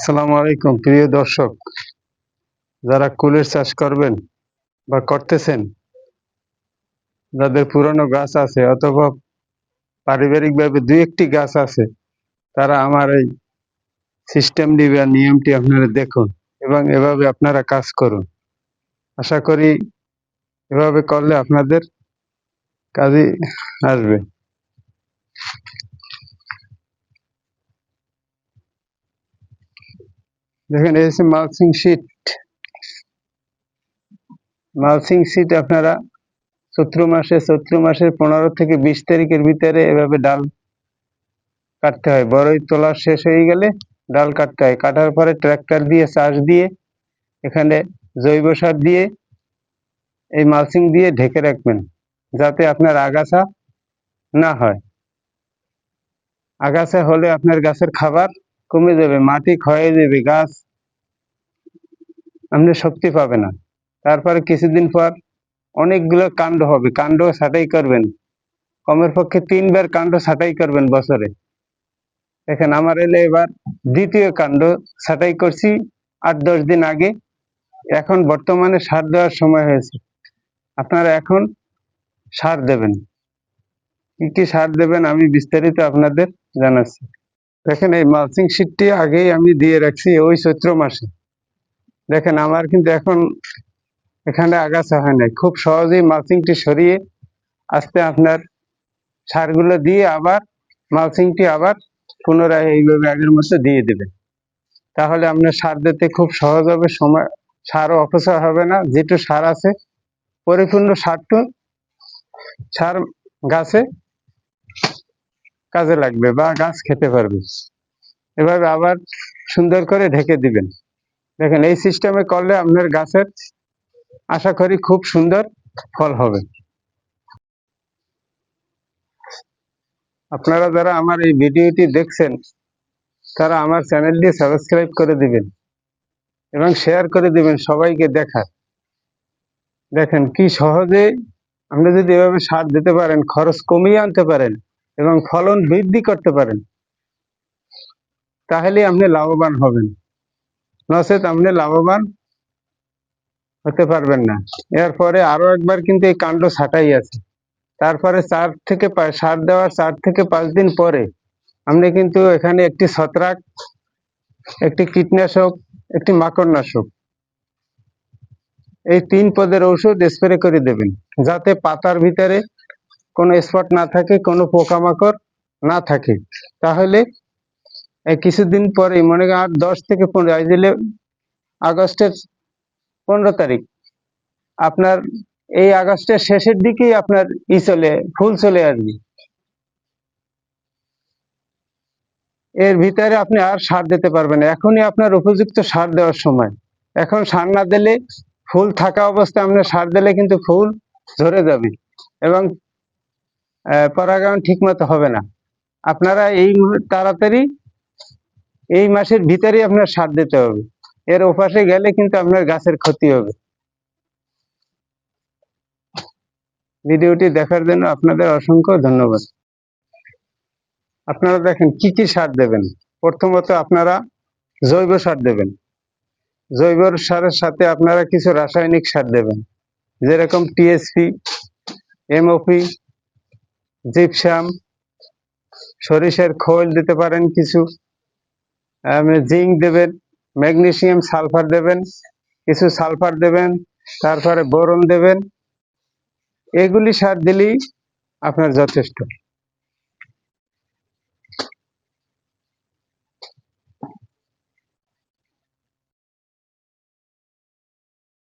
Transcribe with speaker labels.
Speaker 1: আসসালামু আলাইকুম, প্রিয় দর্শক। যারা কুলের চাষ করবেন বা করতেছেন, যাদের পুরনো গাছ আছে অথবা পারিবারিকভাবে দুই একটি গাছ আছে, তারা আমার এই সিস্টেমটি বা নিয়মটি আপনারা দেখুন এবং এভাবে আপনারা কাজ করুন। আশা করি এভাবে করলে আপনাদের কাজে আসবে। দেখেন, এই হচ্ছে মালসিং শীট মালসিং শীট আপনারা চৈত্র মাসে, চৈত্র মাসের পনেরো থেকে বিশ তারিখের ভিতরে এভাবে ডাল কাটতে হয়। বড়ই তোলা শেষ হয়ে গেলে ডাল কাটতে হয়। কাটার পরে ট্রাক্টর দিয়ে, চাষ দিয়ে, এখানে জৈব সার দিয়ে এই মালসিং দিয়ে ঢেকে রাখবেন, যাতে আপনার আগাছা না হয়। আগাছা হলে আপনার গাছের খাবার কমে যাবে, মাটি ক্ষয়ে যাবে, গাছ আপনি শক্তি পাবে না। তারপরে কিছুদিন পর অনেকগুলো কাণ্ড হবে, কাণ্ড ছাঁটাই করবেন। কমের পক্ষে তিনবার কাণ্ড ছাঁটাই করবেন বছরে। দেখেন, আমার এলে এবার দ্বিতীয় কাণ্ড ছাঁটাই করছি আট, দশ দিন আগে। এখন বর্তমানে সার দেওয়ার সময় হয়েছে। আপনারা এখন সার দেবেন। কি কি সার দেবেন আমি বিস্তারিত আপনাদের জানাচ্ছি। দেখেন এই মালচিং শীটটি আগেই আমি দিয়ে রাখছি ওই চৈত্র মাসে। দেখেন আমার কিন্তু এখন এখানে আগাছা হয় নাই। খুব সহজেই মালচিংটি সরিয়ে আস্তে আপনার সারগুলো দিয়ে আবার মালচিংটি আবার পুনরায় এইভাবে আগের মতো দিয়ে দেবেন তাহলে আপনার সার দিতে খুব সহজ হবে, সময়, সারও অপচয় হবে না। যেটু সার আছে, পরিপূর্ণ সারটু সার গাছে কাজে লাগবে বা গাছ খেতে পারবে। এভাবে আবার সুন্দর করে ঢেকে দিবেন। দেখেন, এই সিস্টেমে করলে আপনার গাছের আশা করি খুব সুন্দর ফল হবে। আপনারা যারা আমার এই ভিডিওটি দেখছেন, তারা আমার চ্যানেলটি সাবস্ক্রাইব করে দিবেন এবং শেয়ার করে দিবেন, সবাইকে দেখার। দেখেন, কি সহজে আপনি যদি এভাবে সার দিতে পারেন, খরচ কমিয়ে আনতে পারেন এবং ফলন বৃদ্ধি করতে পারেন। তাহলে আপনি লাভবান হবেন। নচেত আপনি লাভবান হতে পারবেন না। এরপরে আরও একবার কিন্তু এই কাণ্ড ছাটাই আছে। তারপরে চার থেকে সার দেওয়ার চার থেকে পাঁচ দিন পরে আপনি কিন্তু এখানে একটি ছত্রাক, একটি কীটনাশক, একটি মাকড়নাশক এই তিন পদের ঔষধ স্প্রে করে দেবেন। যাতে পাতার ভিতরে কোনো স্পট না থাকে, কোনো পোকামাকড় না থাকে। তাহলে কিছুদিন পরে, মনে করেন আর দশ থেকে পনেরো দিলে আগস্টের পনেরো তারিখ, আপনার এই আগস্টের শেষের দিকেই আপনার ই চলে, ফুল চলে আসবে। এর ভিতরে আপনি আর সার দিতে পারবেন। এখনই আপনার উপযুক্ত সার দেওয়ার সময়। এখন সার না দিলে ফুল থাকা অবস্থায় আপনি সার দিলে কিন্তু ফুল ঝরে যাবে। এবং পরাগায়ন ঠিক মতো হবে না। আপনারা এই তাড়াতাড়ি এই মাসের ভিতরেই আপনার সার দিতে হবে। এর ওপাশে গেলে কিন্তু আপনার গাছের ক্ষতি হবে। ভিডিওটি দেখার জন্য আপনাদের অসংখ্য ধন্যবাদ। আপনারা দেখেন কি কি সার দেবেন। প্রথমত আপনারা জৈব সার দেবেন। জৈব সারের সাথে আপনারা কিছু রাসায়নিক সার দেবেন। যেরকম টিএসপি এমওপি জিপসাম, সরিষার খোল দিতে পারেন কিছু জিঙ্ক দেবেন, ম্যাগনেশিয়াম সালফার দেবেন, কিছু সালফার দেবেন, তারপরে বোরন দেবেন। এগুলি সার দিলেই আপনার যথেষ্ট।